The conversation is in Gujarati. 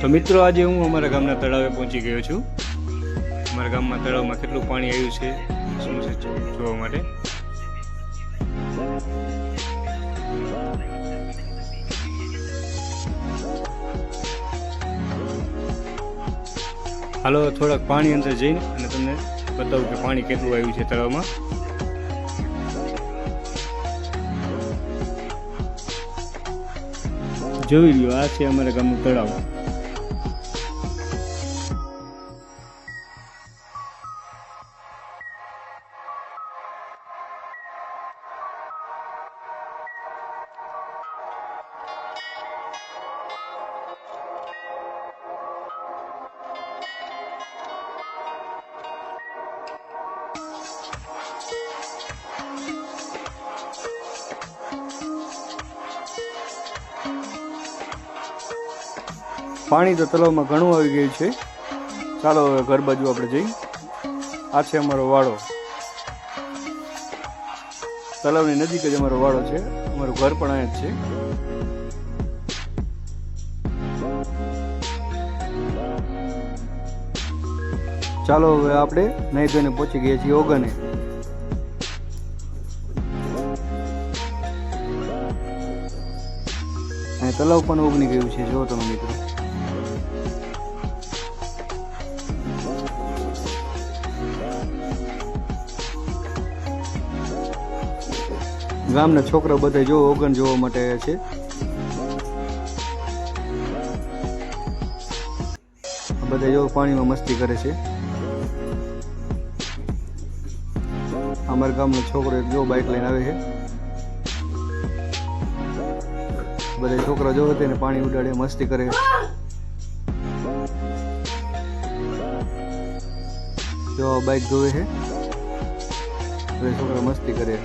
તો મિત્રો, આજે હું અમારા ગામના તળાવે પહોંચી ગયો છું. અમારા ગામમાં તળાવમાં કેટલું પાણી આવ્યું છે? શું છે જોવા માટે? હાલો, થોડાક પાણી અંદર જઈને અને તમને બતાવું કે પાણી કેટલું આવ્યું છે તળાવમાં. જોઈ લ્યો, આ છે અમારા ગામનું તળાવ. પાણી તો તળાવમાં ઘણું આવી ગયું છે. ચાલો હવે ઘર બાજુ આપણે જઈ. આ છે અમારો વાડો. તળાવની નજીક જ અમારો વાડો છે. અમારું ઘર પણ અહીંયા જ છે. ચાલો હવે આપણે નહીં ધોઈને પહોંચી ગયા છીએ ઓગને અને તલાવ પણ ઓગની ગયું છે. જો તમે મિત્રો. ગામના છોકરા બધા જો ઓગન જોવા માટે આવ્યા છે. બધા જો પાણીમાં મસ્તી કરે છે. અમારા ગામનો છોકરો જો બાઇક લઈને આવે છે. બધા છોકરા જોવે તેને પાણી ઉડાડે, મસ્તી કરે. જો બાઇક ધોવે છે. બધા છોકરા મસ્તી કરે.